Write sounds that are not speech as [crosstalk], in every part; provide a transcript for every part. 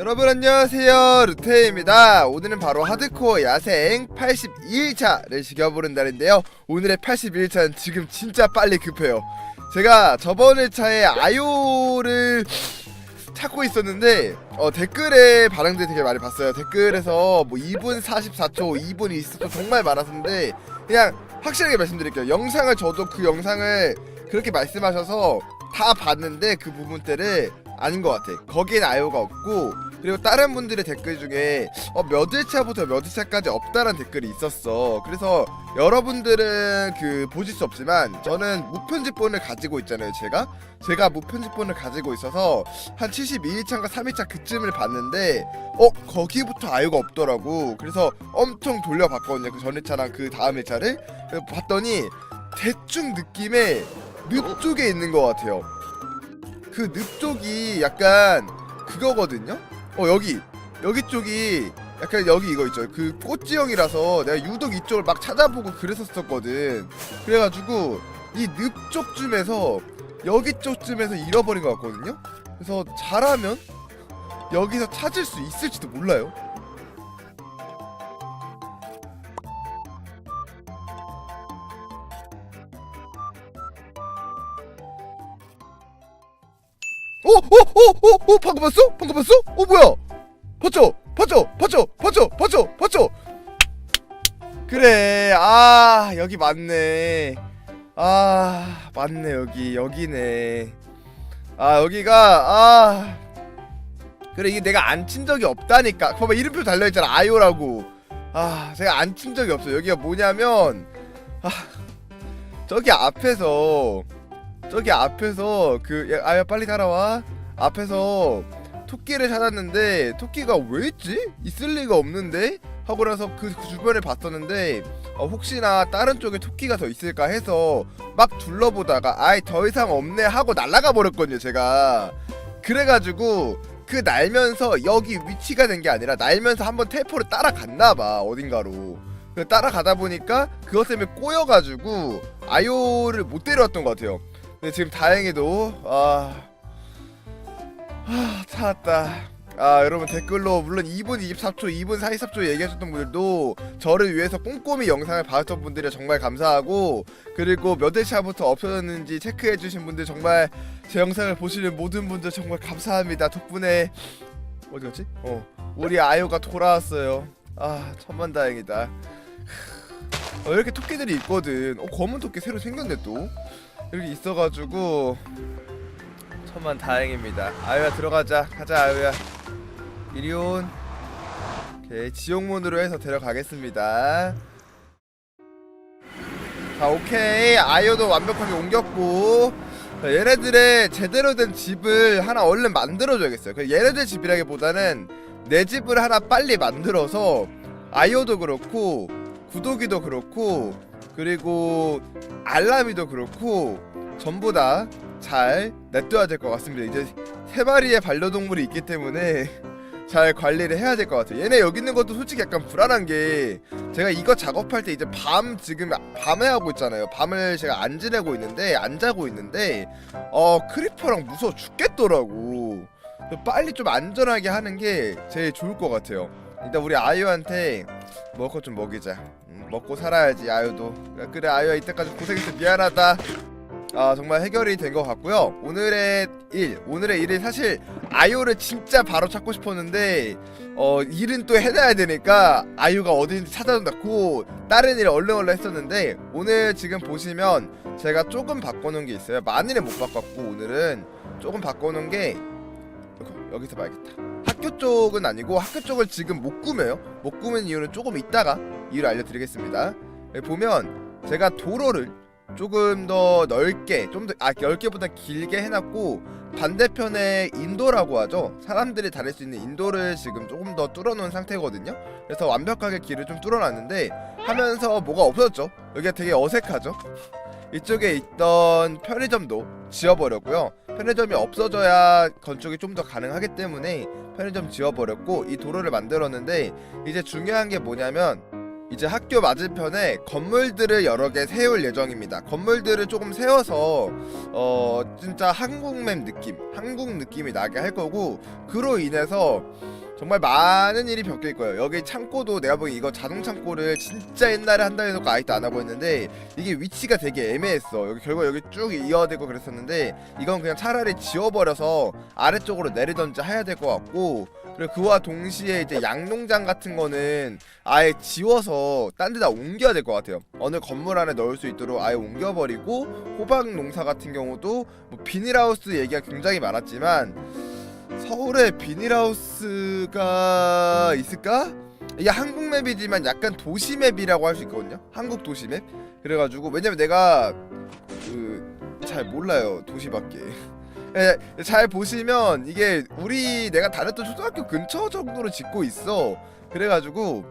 여러분 안녕하세요. 루테입니다. 오늘은 바로 하드코어 야생 82일차를 지켜보는 날인데요. 오늘의 81일차는 지금 진짜 빨리 급해요. 제가 저번 1차에 아요를 찾고 있었는데 어, 댓글에 반응들이 되게 많이 봤어요. 댓글에서 뭐 2분 44초 2분 20초 정말 많았는데 그냥 확실하게 말씀드릴게요. 영상을 저도 그 영상을 그렇게 말씀하셔서 다 봤는데 그 부분들을 아닌 것 같아. 거기엔 아요가 없고 그리고 다른 분들의 댓글 중에 어, 몇 회차부터 몇 회차까지 없다는 댓글이 있었어. 그래서 여러분들은 그 보실 수 없지만 저는 무편집본을 가지고 있잖아요. 제가 제가 무편집본을 가지고 있어서 한 72일차인가 3일차 그쯤을 봤는데 어 거기부터 아요가 없더라고. 그래서 엄청 돌려봤거든요. 그 전 회차랑 그 다음 회차를 봤더니 대충 느낌에 늪 쪽에 있는 것 같아요. 그 늪 쪽이 약간 그거거든요. 어 여기 여기 쪽이 약간 여기 이거 있죠. 그 꽃지형이라서 내가 유독 이쪽을 막 찾아보고 그랬었거든. 그래가지고 이 늪 쪽쯤에서 여기 쪽쯤에서 잃어버린 것 같거든요. 그래서 잘하면 여기서 찾을 수 있을지도 몰라요. 어, 어, 어, 어, 어, 방금 봤어? 방금 봤어? 어, 뭐야? 봤죠? 봤죠? 봤죠? 봤죠? 봤죠? 봤죠? 그래, 아, 여기 맞네. 아, 맞네, 여기, 여기네. 아, 여기가, 아. 그래, 이게 내가 안 친 적이 없다니까. 봐봐, 이름표 달려있잖아, 아요라고. 아, 제가 안 친 적이 없어요. 여기가 뭐냐면, 아, 저기 앞에서, 저기 앞에서 그 야, 아야 빨리 따라와. 앞에서 토끼를 찾았는데 토끼가 왜 있지? 있을 리가 없는데? 하고 나서 그, 그 주변에 봤었는데 어, 혹시나 다른 쪽에 토끼가 더 있을까 해서 막 둘러보다가 아이 더 이상 없네 하고 날아가 버렸거든요 제가. 그래가지고 그 날면서 여기 위치가 된 게 아니라 날면서 한번 텔포를 따라갔나봐 어딘가로. 그 따라가다 보니까 그것 때문에 꼬여가지고 아요를 못 데려왔던 것 같아요 근데 지금 다행히도 아, 아 찾았다. 아 여러분 댓글로 물론 2분 24초, 2분 43초 얘기하셨던 분들도 저를 위해서 꼼꼼히 영상을 봐줬던 분들이 정말 감사하고 그리고 몇 회차부터 없어졌는지 체크해주신 분들 정말 제 영상을 보시는 모든 분들 정말 감사합니다. 덕분에 어디 갔지? 어 우리 아요가 돌아왔어요. 아 천만다행이다. 어, 이렇게 토끼들이 있거든. 어 검은 토끼 새로 생겼네 또. 이렇게 있어가지고 천만 다행입니다. 아유야 들어가자. 가자 아유야. 이리온. 오케이 지옥문으로 해서 데려가겠습니다. 자 오케이 아유도 완벽하게 옮겼고 자, 얘네들의 제대로 된 집을 하나 얼른 만들어줘야겠어요. 그 얘네들 집이라기보다는 내 집을 하나 빨리 만들어서 아이오도 그렇고 구독이도 그렇고 그리고 알람이도 그렇고 전부 다 잘 냅둬야 될 것 같습니다. 이제 세 마리의 반려동물이 있기 때문에 [laughs] 잘 관리를 해야 될 것 같아요. 얘네 여기 있는 것도 솔직히 약간 불안한 게 제가 이거 작업할 때 이제 밤 지금 밤에 하고 있잖아요. 밤을 제가 안 지내고 있는데 안 자고 있는데 어 크리퍼랑 무서워 죽겠더라고. 빨리 좀 안전하게 하는 게 제일 좋을 것 같아요. 일단 우리 아이유한테 먹을 거좀 먹이자. 음, 먹고 살아야지 아유도. 그래 아유야 이때까지 고생해서 미안하다. 아 정말 해결이 된 것 같고요. 오늘의 일, 오늘의 일이 사실 아유를 진짜 바로 찾고 싶었는데 어 일은 또 해놔야 되니까 아유가 어디인지 찾아놓고 다른 일을 얼른 얼른 했었는데 오늘 지금 보시면 제가 조금 바꿔놓은 게 있어요. 많이는 못 바꿨고 오늘은 조금 바꿔놓은 게 여기서 봐야겠다. 학교 쪽은 아니고 학교 쪽을 지금 못 꾸며요. 못 꾸민 이유는 조금 이따가 이유를 알려드리겠습니다. 보면 제가 도로를 조금 더 넓게 좀 더 아 넓게보다 길게 해놨고 반대편에 인도라고 하죠 사람들이 다닐 수 있는 인도를 지금 조금 더 뚫어놓은 상태거든요 그래서 완벽하게 길을 좀 뚫어놨는데 하면서 뭐가 없어졌죠 여기가 되게 어색하죠 이쪽에 있던 편의점도 지워버렸고요 편의점이 없어져야 건축이 좀 더 가능하기 때문에 편의점 지워버렸고 이 도로를 만들었는데 이제 중요한 게 뭐냐면 이제 학교 맞은편에 건물들을 여러 개 세울 예정입니다. 건물들을 조금 세워서 어 진짜 한국맵 느낌, 한국 느낌이 나게 할 거고 그로 인해서 정말 많은 일이 바뀔 거예요. 여기 창고도 내가 보기 이거 자동 창고를 진짜 옛날에 한다 해놓고 아직도 안 하고 있는데 이게 위치가 되게 애매했어. 여기 결국 여기 쭉 이어되고 그랬었는데 이건 그냥 차라리 지워버려서 아래쪽으로 내리던지 해야 될 것 같고 그리고 그와 동시에 이제 양농장 같은 거는 아예 지워서 딴 데다 옮겨야 될 것 같아요. 어느 건물 안에 넣을 수 있도록 아예 옮겨버리고 호박 농사 같은 경우도 뭐 비닐하우스 얘기가 굉장히 많았지만 서울에 비닐하우스가 있을까? 이게 한국 맵이지만 약간 도시 맵이라고 할 수 있거든요. 한국 도시 맵. 그래가지고 왜냐면 내가 그 잘 몰라요 도시밖에. [laughs] 예, 잘 보시면 이게 우리 내가 다녔던 초등학교 근처 정도로 짓고 있어. 그래가지고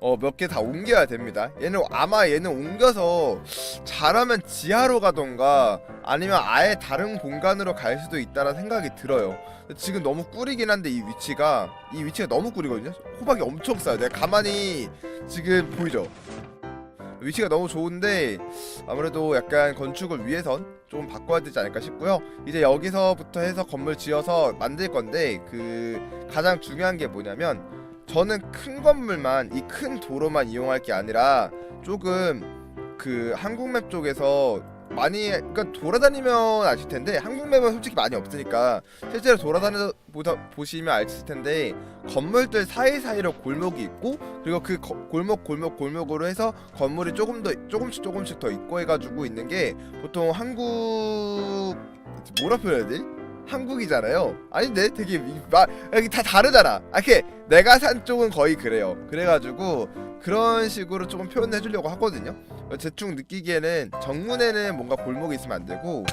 어 몇 개 다 옮겨야 됩니다. 얘는 아마 얘는 옮겨서 잘하면 지하로 가던가 아니면 아예 다른 공간으로 갈 수도 있다는 생각이 들어요. 지금 너무 꿀이긴 한데 이 위치가 이 위치가 너무 꿀이거든요. 호박이 엄청 싸요. 내가 가만히 지금 보이죠? 위치가 너무 좋은데 아무래도 약간 건축을 위해선 좀 바꿔야 되지 않을까 싶고요. 이제 여기서부터 해서 건물 지어서 만들 건데 그 가장 중요한 게 뭐냐면 저는 큰 건물만 이 큰 도로만 이용할 게 아니라 조금 그 한국맵 쪽에서 많이 그러니까 돌아다니면 아실 텐데 한국맵은 솔직히 많이 없으니까 실제로 돌아다녀 보다 보시면 아실 텐데 건물들 사이사이로 골목이 있고 그리고 그 거- 골목 골목 골목으로 해서 건물이 조금 더 조금씩 조금씩 더 있고 해가지고 있는 게 보통 한국 뭐라 표현해야 돼? 한국이잖아요. 아닌데 되게 이- 마, 여기 다 다르잖아. 아, 이렇게 내가 산 쪽은 거의 그래요. 그래가지고 그런 식으로 조금 표현해 주려고 하거든요. 대충 느끼기에는 정문에는 뭔가 골목이 있으면 안 되고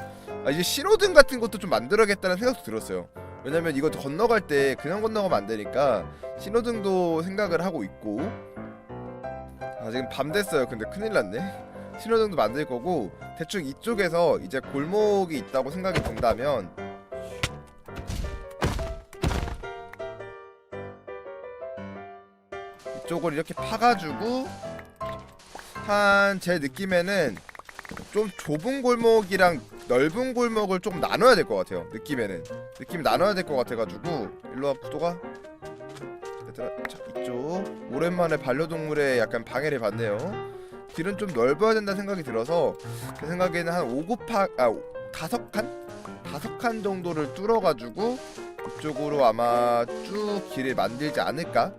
아, 이제 신호등 같은 것도 좀 만들어야겠다는 생각도 들었어요. 왜냐면 이거 건너갈 때 그냥 건너가면 안 되니까 신호등도 생각을 하고 있고 아 지금 밤 됐어요. 근데 큰일 났네. 신호등도 만들 거고 대충 이쪽에서 이제 골목이 있다고 생각이 든다면 이쪽을 이렇게 파가지고 한 제 느낌에는 좀 좁은 골목이랑 넓은 골목을 좀 나눠야 될 것 같아요. 느낌에는 느낌 나눠야 될 것 같아가지고 일로 와 구도가 자 이쪽 오랜만에 반려동물에 약간 방해를 받네요. 길은 좀 넓어야 된다 생각이 들어서 제 생각에는 한 5곱하 아 다섯 칸 다섯 칸 정도를 뚫어가지고 이쪽으로 아마 쭉 길을 만들지 않을까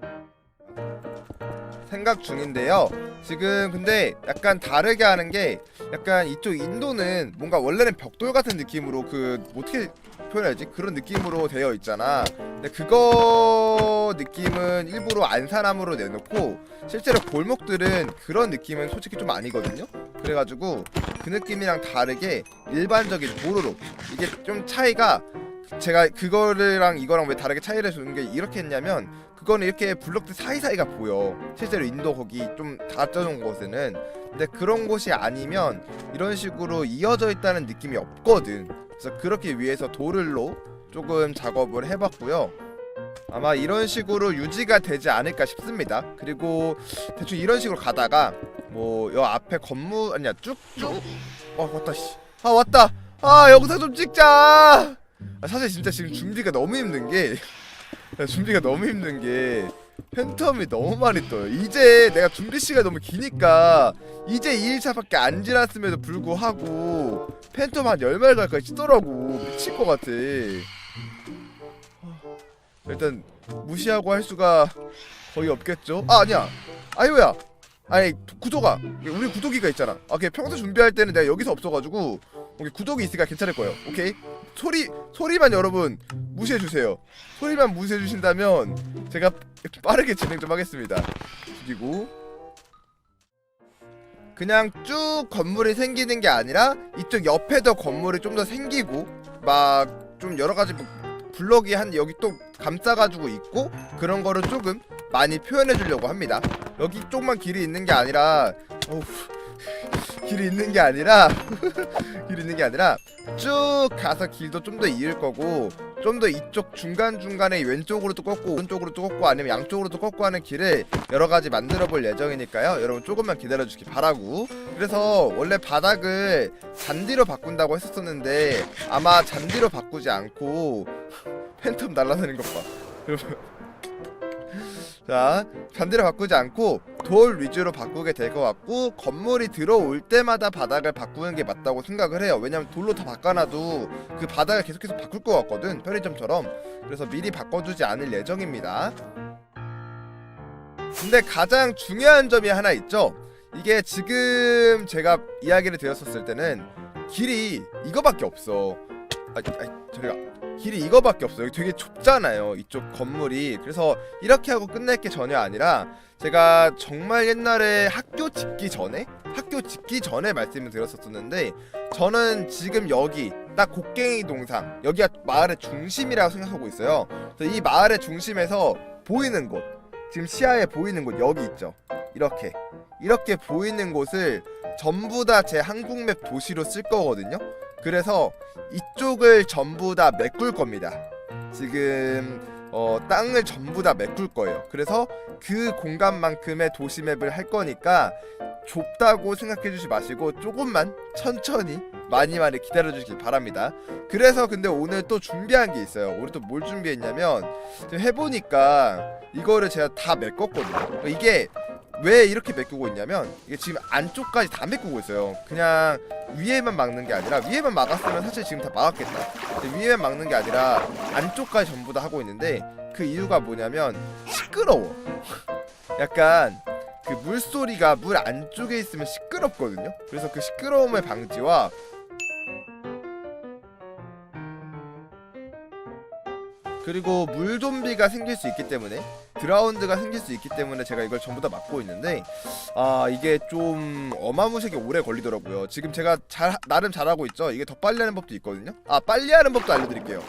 생각 중인데요. 지금 근데 약간 다르게 하는 게 약간 이쪽 인도는 뭔가 원래는 벽돌 같은 느낌으로 그 어떻게 표현해야지 그런 느낌으로 되어 있잖아. 근데 그거 느낌은 일부러 안사람으로 내놓고 실제로 골목들은 그런 느낌은 솔직히 좀 아니거든요. 그래가지고 그 느낌이랑 다르게 일반적인 도로로 이게 좀 차이가 제가 그거랑 이거랑 왜 다르게 차이를 주는 게 이렇게 했냐면 그거는 이렇게 블록들 사이사이가 보여. 실제로 인도 거기 좀 닫혀놓은 곳에는. 근데 그런 곳이 아니면 이런 식으로 이어져 있다는 느낌이 없거든. 그래서 그렇게 위해서 도를로 조금 작업을 해봤고요. 아마 이런 식으로 유지가 되지 않을까 싶습니다. 그리고 대충 이런 식으로 가다가 뭐 여 앞에 건물 아니야 쭉쭉. 어 왔다 씨아 왔다. 아 영상 좀 찍자 아, 사실 진짜 지금 준비가 너무 힘든 게 야, [laughs] 준비가 너무 힘든 게 팬텀이 너무 많이 떠요. 이제 내가 준비 시간이 너무 기니까 이제 2일차밖에 안 지났음에도 불구하고 팬텀 한 10마리 가까이 치더라고. 미칠 것 같아. 하, 일단 무시하고 할 수가 거의 없겠죠? 아 아니야. 아이고야. 아니 구- 구도가 우리 구도기가 있잖아. 아 그냥 평소 준비할 때는 내가 여기서 없어가지고 오케이 구독이 있으니까 괜찮을 거예요. 오케이 소리 소리만 여러분 무시해 주세요. 소리만 무시해 주신다면 제가 빠르게 진행 좀 하겠습니다. 그리고 그냥 쭉 건물이 생기는 게 아니라 이쪽 옆에도 건물이 좀 더 생기고 막 좀 여러 가지 뭐 블럭이 한 여기 또 감싸가지고 있고 그런 거를 조금 많이 표현해 주려고 합니다. 여기 쪽만 길이 있는 게 아니라 어우, 길이 있는 게 아니라 [laughs] 길이 있는 게 아니라 쭉 가서 길도 좀 더 이을 거고 좀 더 이쪽 중간 중간에 왼쪽으로도 꺾고 오른쪽으로도 꺾고 아니면 양쪽으로도 꺾고 하는 길을 여러 가지 만들어 볼 예정이니까요. 여러분 조금만 기다려 주시기 바라고. 그래서 원래 바닥을 잔디로 바꾼다고 했었었는데 아마 잔디로 바꾸지 않고 [laughs] 팬텀 날아다니는 것 봐. [laughs] 여러분. 자, 잔디로 바꾸지 않고 돌 위주로 바꾸게 될 것 같고 건물이 들어올 때마다 바닥을 바꾸는 게 맞다고 생각을 해요. 왜냐면 돌로 다 바꿔놔도 그 바닥을 계속해서 바꿀 것 같거든. 편의점처럼. 그래서 미리 바꿔주지 않을 예정입니다. 근데 가장 중요한 점이 하나 있죠. 이게 지금 제가 이야기를 드렸었을 때는 길이 이거밖에 없어. 아, 아 저리가 길이 이거밖에 없어요. 되게 좁잖아요. 이쪽 건물이. 그래서 이렇게 하고 끝낼 게 전혀 아니라 제가 정말 옛날에 학교 짓기 전에 학교 짓기 전에 말씀을 드렸었는데 저는 지금 여기 딱 곡괭이 동상 여기가 마을의 중심이라고 생각하고 있어요. 이 마을의 중심에서 보이는 곳 지금 시야에 보이는 곳 여기 있죠. 이렇게 이렇게 보이는 곳을 전부 다 제 한국맵 도시로 쓸 거거든요. 그래서 이쪽을 전부 다 메꿀 겁니다. 지금 어, 땅을 전부 다 메꿀 거예요. 그래서 그 공간만큼의 도시맵을 할 거니까 좁다고 생각해 주지 마시고 조금만 천천히 많이 많이 기다려 주시기 바랍니다. 그래서 근데 오늘 또 준비한 게 있어요. 우리 또뭘 준비했냐면 해보니까 이거를 제가 다 메꿨거든요. 이게 왜 이렇게 메꾸고 있냐면 이게 지금 안쪽까지 다 메꾸고 있어요. 그냥 위에만 막는 게 아니라 위에만 막았으면 사실 지금 다 막았겠다. 위에만 막는 게 아니라 안쪽까지 전부 다 하고 있는데 그 이유가 뭐냐면 시끄러워. [laughs] 약간 그 물소리가 물 안쪽에 있으면 시끄럽거든요. 그래서 그 시끄러움의 방지와 그리고 물 좀비가 생길 수 있기 때문에 드라운드가 생길 수 있기 때문에 제가 이걸 전부 다 막고 있는데 아 이게 좀 어마무시하게 오래 걸리더라고요. 지금 제가 잘 나름 잘하고 있죠. 이게 더 빨리 하는 법도 있거든요. 아 빨리 하는 법도 알려드릴게요.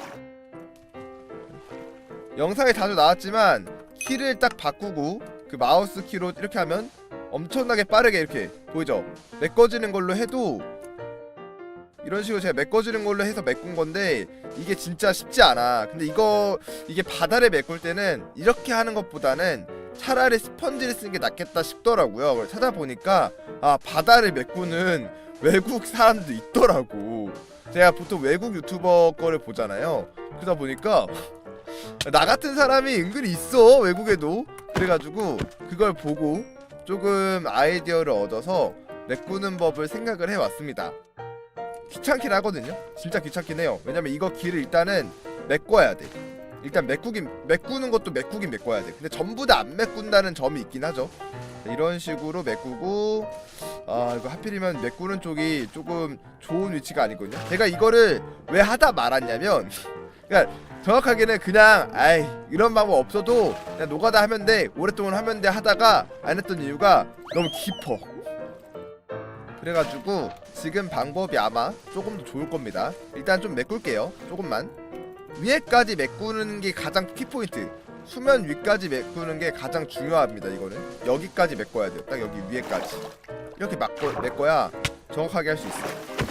영상에 자주 나왔지만 키를 딱 바꾸고 그 마우스 키로 이렇게 하면 엄청나게 빠르게 이렇게 보이죠? 메꿔지는 걸로 해도 이런 식으로 제가 메꿔지는 걸로 해서 메꾼 건데 이게 진짜 쉽지 않아. 근데 이거 이게 바다를 메꿀 때는 이렇게 하는 것보다는 차라리 스펀지를 쓰는 게 낫겠다 싶더라고요. 찾아보니까 아 바다를 메꾸는 외국 사람도 있더라고. 제가 보통 외국 유튜버 거를 보잖아요. 그러다 보니까 나 같은 사람이 은근히 있어 외국에도. 그래가지고 그걸 보고 조금 아이디어를 얻어서 메꾸는 법을 생각을 해왔습니다. 귀찮긴 하거든요. 진짜 귀찮긴 해요. 왜냐면 이거 길을 일단은 메꿔야 돼. 일단 메꾸긴 메꾸는 것도 메꾸긴 메꿔야 돼. 근데 전부 다 안 메꾼다는 점이 있긴 하죠. 이런 식으로 메꾸고 아 이거 하필이면 메꾸는 쪽이 조금 좋은 위치가 아니거든요. 제가 이거를 왜 하다 말았냐면 [laughs] 그러니까 정확하게는 그냥 아이 이런 방법 없어도 그냥 노가다 하면 돼 오랫동안 하면 돼 하다가 안 했던 이유가 너무 깊어. 그래가지고 지금 방법이 아마 조금 더 좋을 겁니다. 일단 좀 메꿀게요. 조금만. 위에까지 메꾸는 게 가장 키포인트. 수면 위까지 메꾸는 게 가장 중요합니다. 이거는 여기까지 메꿔야 돼요. 딱 여기 위에까지. 이렇게 메꿔야 정확하게 할 수 있어요.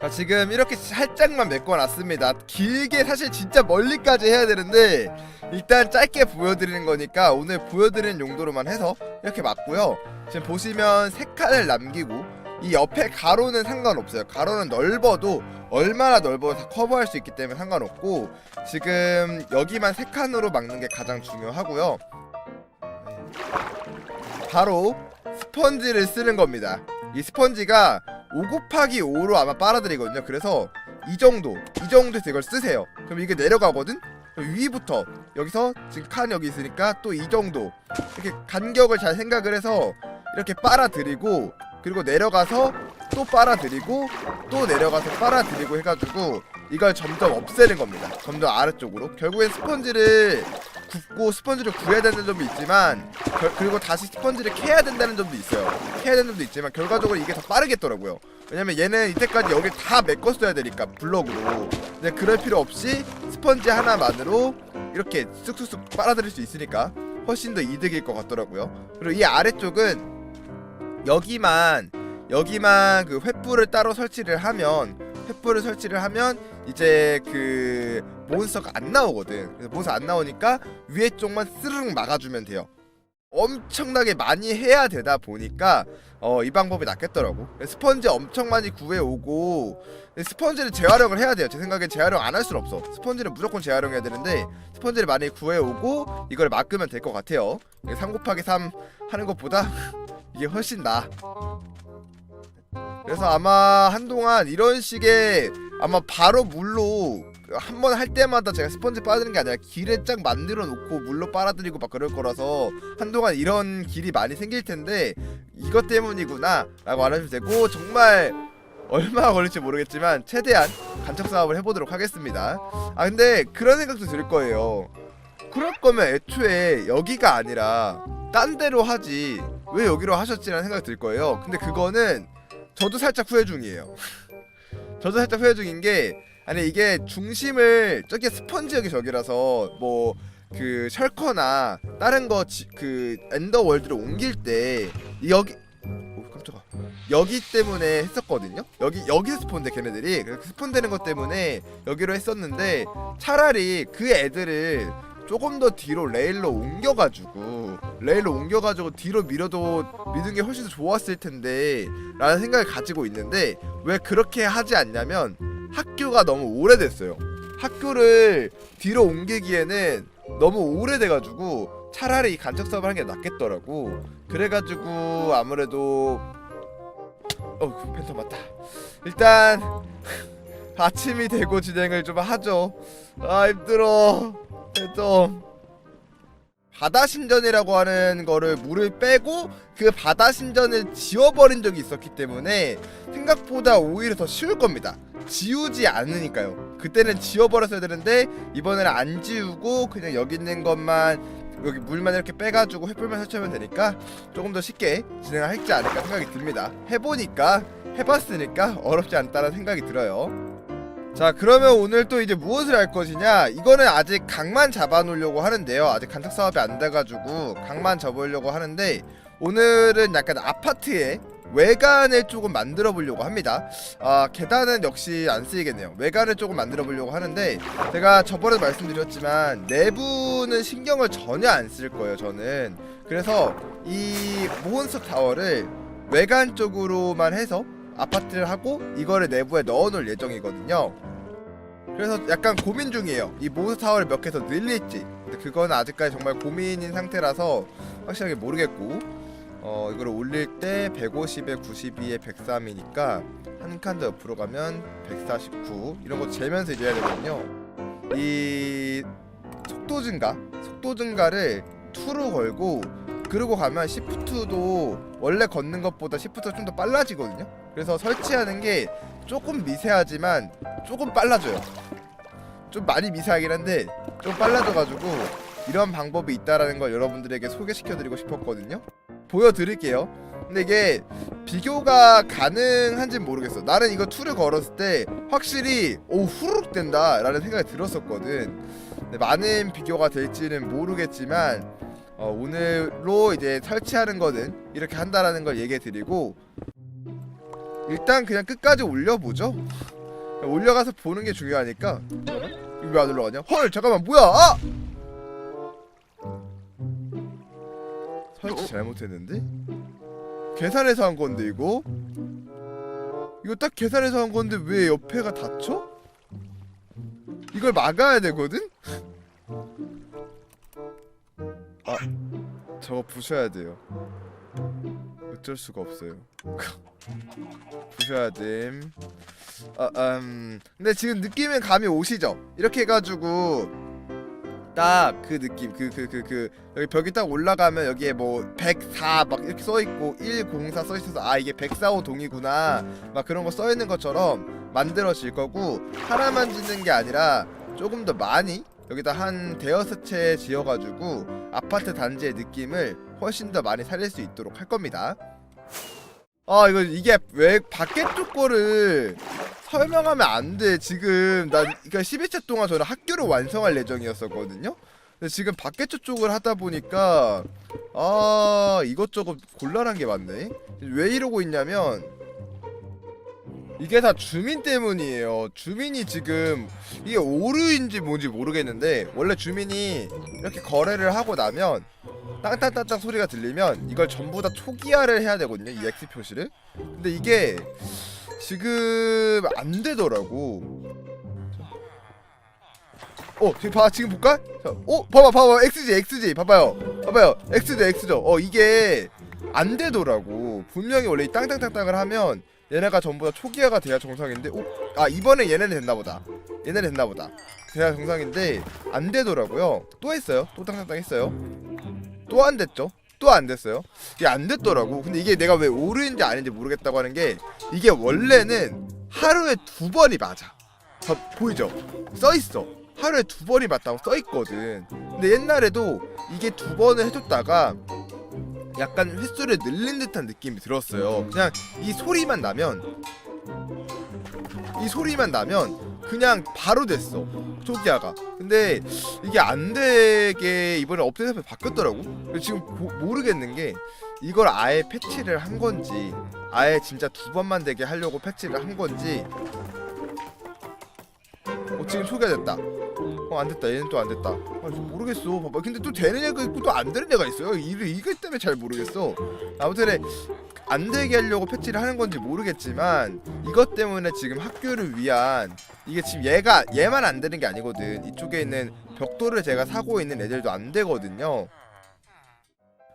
자 지금 이렇게 살짝만 메꿔놨습니다. 길게 사실 진짜 멀리까지 해야 되는데 일단 짧게 보여드리는 거니까 오늘 보여드리는 용도로만 해서 이렇게 맞고요. 지금 보시면 세 칸을 남기고 이 옆에 가로는 상관없어요. 가로는 넓어도 얼마나 넓어도 다 커버할 수 있기 때문에 상관없고 지금 여기만 세 칸으로 막는 게 가장 중요하고요. 바로 스펀지를 쓰는 겁니다. 이 스펀지가 5 곱하기 5로 아마 빨아들이거든요. 그래서 이 정도, 이 정도에서 이걸 쓰세요. 그럼 이게 내려가거든? 위부터 여기서 지금 칸 여기 있으니까 또 이 정도 이렇게 간격을 잘 생각을 해서 이렇게 빨아들이고 그리고 내려가서 또 빨아들이고 또 내려가서 빨아들이고 해가지고 이걸 점점 없애는 겁니다. 점점 아래쪽으로 결국엔 스펀지를 굽고 스펀지를 구해야 되는 점도 있지만 결- 그리고 다시 스펀지를 캐야 된다는 점도 있어요. 캐야 되는 점도 있지만 결과적으로 이게 더 빠르겠더라고요. 왜냐면 얘는 이때까지 여기 다 메꿨어야 되니까 블럭으로. 근데 그럴 필요 없이 스펀지 하나만으로 이렇게 쑥쑥쑥 빨아들일 수 있으니까 훨씬 더 이득일 것 같더라고요. 그리고 이 아래쪽은 여기만 여기만 그 횃불을 따로 설치를 하면 횃불을 설치를 하면 이제 그 몬스터가 안 나오거든. 그래서 몬스터 안 나오니까 위에 쪽만 스르륵 막아주면 돼요. 엄청나게 많이 해야 되다 보니까 어, 이 방법이 낫겠더라고. 스펀지 엄청 많이 구해 오고 스펀지를 재활용을 해야 돼요. 제 생각엔 재활용 안 할 수는 없어. 스펀지는 무조건 재활용해야 되는데 스펀지를 많이 구해 오고 이걸 막으면 될 것 같아요. 3 곱하기 3 하는 것보다 [laughs] 이게 훨씬 나아. 그래서 아마 한동안 이런 식의 아마 바로 물로 한 번 할 때마다 제가 스펀지 빠지는 게 아니라 길에 쫙 만들어 놓고 물로 빨아들이고 막 그럴 거라서 한동안 이런 길이 많이 생길 텐데 이것 때문이구나 라고 알아주면 되고 정말 얼마나 걸릴지 모르겠지만 최대한 간척 사업을 해보도록 하겠습니다. 아 근데 그런 생각도 들 거예요. 그럴 거면 애초에 여기가 아니라 딴 데로 하지 왜 여기로 하셨지라는 생각이 들 거예요. 근데 그거는 저도 살짝 후회 중이에요. [laughs] 저도 살짝 후회 중인 게 아니 이게 중심을 저기 스펀지 여기 저기라서 뭐 그 셜커나 다른 거 그 엔더 월드를 옮길 때 여기 오 깜짝아. 여기 때문에 했었거든요? 여기 여기서 스폰돼 걔네들이. 그래서 스폰되는 것 때문에 여기로 했었는데 차라리 그 애들을 조금 더 뒤로 레일로 옮겨가지고 레일로 옮겨가지고 뒤로 밀어도 미는 게 훨씬 더 좋았을 텐데 라는 생각을 가지고 있는데 왜 그렇게 하지 않냐면 학교가 너무 오래됐어요. 학교를 뒤로 옮기기에는 너무 오래돼가지고 차라리 이 간척 사업을 하는 게 낫겠더라고. 그래가지고 아무래도 어 팬텀 맞다. 일단 [laughs] 아침이 되고 진행을 좀 하죠. 아 힘들어. 팬텀 바다 신전이라고 하는 거를 물을 빼고 그 바다 신전을 지워버린 적이 있었기 때문에 생각보다 오히려 더 쉬울 겁니다. 지우지 않으니까요. 그때는 지워버렸어야 되는데 이번에는 안 지우고 그냥 여기 있는 것만 여기 물만 이렇게 빼가지고 횃불만 설치하면 되니까 조금 더 쉽게 진행을 할지 않을까 생각이 듭니다. 해보니까 해봤으니까 어렵지 않다는 생각이 들어요. 자 그러면 오늘 또 이제 무엇을 할 것이냐? 이거는 아직 강만 잡아놓으려고 하는데요. 아직 간척 사업이 안 돼가지고 강만 잡으려고 하는데 오늘은 약간 아파트에 외관을 조금 만들어 보려고 합니다. 아 계단은 역시 안 쓰이겠네요. 외관을 조금 만들어 보려고 하는데 제가 저번에도 말씀드렸지만 내부는 신경을 전혀 안 쓸 거예요 저는. 그래서 이 몬스터 타워를 외관 쪽으로만 해서 아파트를 하고 이거를 내부에 넣어 놓을 예정이거든요. 그래서 약간 고민 중이에요. 이 몬스터 타워를 몇 개 더 늘릴지. 근데 그건 아직까지 정말 고민인 상태라서 확실하게 모르겠고 어 이거를 올릴 때 150에 92에 103이니까 한 칸 더 옆으로 가면 149 이런 거 재면서 이제 해야 되거든요. 이 속도 증가, 속도 증가를 2로 걸고 그러고 가면 시프트도 원래 걷는 것보다 시프트가 좀 더 빨라지거든요. 그래서 설치하는 게 조금 미세하지만 조금 빨라져요. 좀 많이 미세하긴 한데 좀 빨라져가지고 이런 방법이 있다라는 걸 여러분들에게 소개시켜드리고 싶었거든요. 보여드릴게요. 근데 이게 비교가 가능한지 모르겠어. 나는 이거 툴을 걸었을 때 확실히 오 후루룩 된다라는 생각이 들었었거든. 많은 비교가 될지는 모르겠지만 어, 오늘로 이제 설치하는 거는 이렇게 한다라는 걸 얘기해 드리고 일단 그냥 끝까지 올려보죠 올려가서 보는 게 중요하니까 이거 왜안 올라가냐? 헐 잠깐만 뭐야 아! 설치 잘못했는데? 계산해서 한 건데 이거? 이거 딱 계산해서 한 건데 왜 옆에가 닫혀? 이걸 막아야 되거든? 아 저거 부셔야 돼요 어쩔 수가 없어요 [laughs] 부셔야 됨 아, 음. 근데 지금 느낌은 감이 오시죠? 이렇게 해가지고 딱 그 느낌 그 그 그 그 여기 벽이 딱 올라가면 여기에 뭐 104 막 이렇게 써있고 104 써있어서 아 이게 145 동이구나 막 그런 거 써있는 것처럼 만들어질 거고 하나만 짓는 게 아니라 조금 더 많이 여기다 한 대여섯 채 지어가지고 아파트 단지의 느낌을 훨씬 더 많이 살릴 수 있도록 할 겁니다. 아 이거 이게 왜 밖에 쪽 거를 설명하면 안 돼. 지금 나 그러니까 12차 동안 저는 학교를 완성할 예정이었었거든요. 근데 지금 밖에 쪽 쪽을 하다 보니까 아 이것저것 곤란한 게 많네. 왜 이러고 있냐면 이게 다 주민 때문이에요. 주민이 지금 이게 오류인지 뭔지 모르겠는데 원래 주민이 이렇게 거래를 하고 나면 땅땅땅땅 소리가 들리면 이걸 전부 다 초기화를 해야 되거든요. 이 X 표시를. 근데 이게 지금 안 되더라고. 어, 지금 봐, 지금 볼까? 자, 어, 봐봐, 봐봐, XG, XG, 봐봐요, 봐봐요, X죠, X죠. 어, 이게 안 되더라고. 분명히 원래 이 땅땅땅땅을 하면 얘네가 전부 다 초기화가 돼야 정상인데, 어, 아 이번에 얘네는 됐나 보다. 얘네는 됐나 보다. 돼야 정상인데 안 되더라고요. 또 했어요. 또 땅땅땅 했어요. 또 안 됐죠. 또 안 됐어요. 이게 안 됐더라고. 근데 이게 내가 왜 오류인지 아닌지 모르겠다고 하는 게 이게 원래는 하루에 두 번이 맞아. 저, 보이죠? 써 있어. 하루에 두 번이 맞다고 써 있거든. 근데 옛날에도 이게 두 번을 해줬다가 약간 횟수를 늘린 듯한 느낌이 들었어요. 그냥 이 소리만 나면 이 소리만 나면 그냥 바로 됐어 초기화가. 근데 이게 안 되게 이번에 업데이트를 바뀌었더라고. 지금 고- 모르겠는 게 이걸 아예 패치를 한 건지 아예 진짜 두 번만 되게 하려고 패치를 한 건지 어 지금 초기화 됐다. 어 안 됐다. 얘는 또 안 됐다. 아 모르겠어. 봐봐. 근데 또 되는 애가 있고 또 안 되는 애가 있어요. 이 이거 때문에 잘 모르겠어. 아무튼 안 되게 하려고 패치를 하는 건지 모르겠지만 이것 때문에 지금 학교를 위한 이게 지금 얘가 얘만 안 되는 게 아니거든. 이쪽에 있는 벽돌을 제가 사고 있는 애들도 안 되거든요.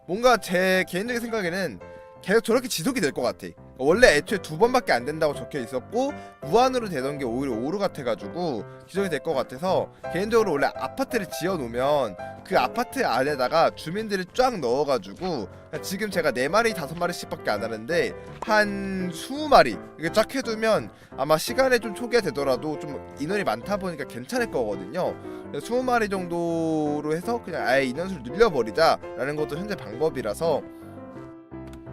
뭔가 제 개인적인 생각에는 계속 저렇게 지속이 될 것 같아. 원래 애초에 두 번밖에 안 된다고 적혀 있었고 무한으로 되던 게 오히려 오류 같아가지고 지속이 될 것 같아서 개인적으로 원래 아파트를 지어 놓으면 그 아파트 안에다가 주민들을 쫙 넣어가지고 지금 제가 네 마리 다섯 마리씩밖에 안 하는데 한 스무 마리 이게 쫙 해두면 아마 시간에 좀 초기화 되더라도 좀 인원이 많다 보니까 괜찮을 거거든요. 스무 마리 정도로 해서 그냥 아예 인원수를 늘려버리자라는 것도 현재 방법이라서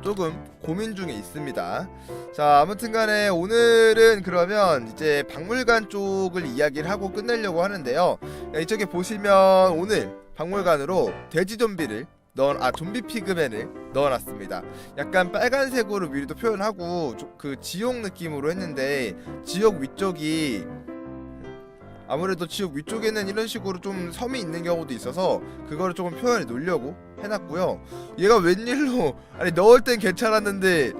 조금 고민 중에 있습니다. 자, 아무튼 간에 오늘은 그러면 이제 박물관 쪽을 이야기를 하고 끝내려고 하는데요. 이쪽에 보시면 오늘 박물관으로 돼지 좀비를 넣어 아 좀비 피그맨을 넣어놨습니다. 약간 빨간색으로 미리도 표현하고 좀그 지옥 느낌으로 했는데 지옥 위쪽이 아무래도 지옥 위쪽에는 이런 식으로 좀 섬이 있는 경우도 있어서 그거를 조금 표현해 놓으려고 해놨고요. 얘가 웬일로 아니 넣을 땐 괜찮았는데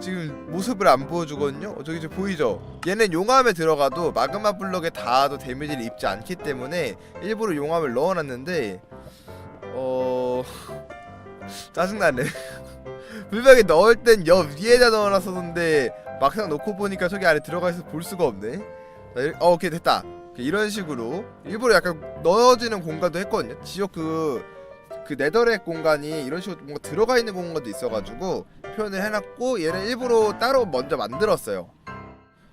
지금 모습을 안 보여주거든요. 어, 저기 저 보이죠? 얘는 용암에 들어가도 마그마 블럭에 닿아도 데미지를 입지 않기 때문에 일부러 용암을 넣어놨는데 어 짜증나네. [laughs] 분명히 넣을 땐 옆 위에다 넣어놨었는데 막상 놓고 보니까 저기 안에 들어가 있어 볼 수가 없네. 어 오케이 됐다. 이런 식으로 일부러 약간 넣어지는 공간도 했거든요. 지역 그, 그 네더렉 공간이 이런 식으로 뭔가 들어가 있는 공간도 있어가지고 표현을 해놨고 얘를 일부러 따로 먼저 만들었어요.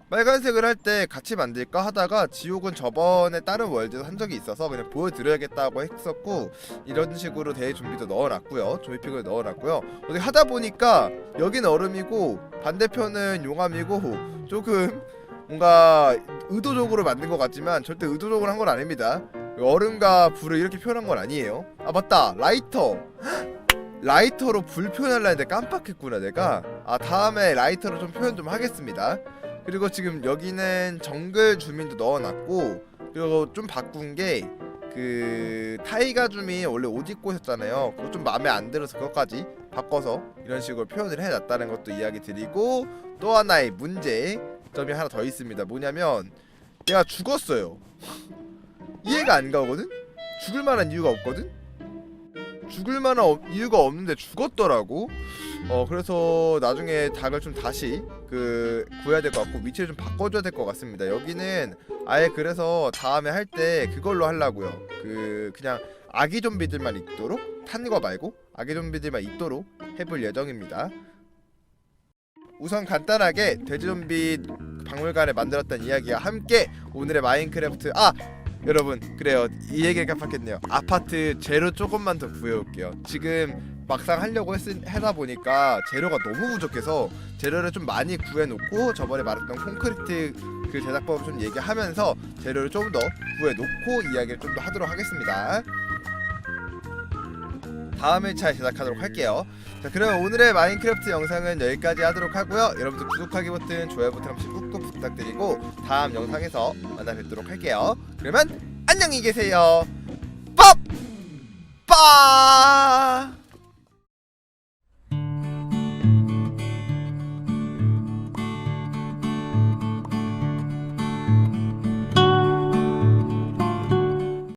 빨간색을 할 때 같이 만들까 하다가 지옥은 저번에 다른 월드에서 한 적이 있어서 그냥 보여드려야겠다고 했었고 이런 식으로 대좀비도 넣어놨고요 조이픽을 넣어놨고요 어떻게 하다 보니까 여기는 얼음이고 반대편은 용암이고 조금 뭔가 의도적으로 만든 것 같지만 절대 의도적으로 한 건 아닙니다. 얼음과 불을 이렇게 표현한 건 아니에요. 아 맞다 라이터. [gasps] 라이터로 불 표현하려 했는데 깜빡했구나 내가. 아 다음에 라이터로 좀 표현 좀 하겠습니다. 그리고 지금 여기는 정글 주민도 넣어놨고 그리고 좀 바꾼 게 그 타이가 주민 원래 옷 입고 있었잖아요. 그거 좀 마음에 안 들어서 그것까지 바꿔서 이런 식으로 표현을 해놨다는 것도 이야기 드리고 또 하나의 문제 점이 하나 더 있습니다. 뭐냐면 얘가 죽었어요. 이해가 안 가거든? 죽을 만한 이유가 없거든? 죽을 만한 업- 이유가 없는데 죽었더라고. 어 그래서 나중에 닭을 좀 다시 그 구해야 될 것 같고 위치를 좀 바꿔줘야 될 것 같습니다. 여기는 아예 그래서 다음에 할 때 그걸로 하려고요. 그 그냥 아기 좀비들만 있도록 탄 거 말고 아기 좀비들만 있도록 해볼 예정입니다. 우선 간단하게 돼지 좀비 박물관을 만들었던 이야기와 함께 오늘의 마인크래프트 아 여러분 그래요. 이 얘기를 깜빡했네요. 아파트 재료 조금만 더 구해올게요. 지금 막상 하려고 했, 하다 보니까 재료가 너무 부족해서 재료를 좀 많이 구해놓고 저번에 말했던 콘크리트 그 제작법 좀 얘기하면서 재료를 좀더 구해놓고 이야기를 좀 더 하도록 하겠습니다 다음 회차에 제작하도록 할게요. 자 그러면 오늘의 마인크래프트 영상은 여기까지 하도록 하고요. 여러분들 구독하기 버튼, 좋아요 버튼 한 번씩 꾹꾹 부탁드리고 다음 영상에서 만나 뵙도록 할게요. 그러면 안녕히 계세요. 빠! 빠!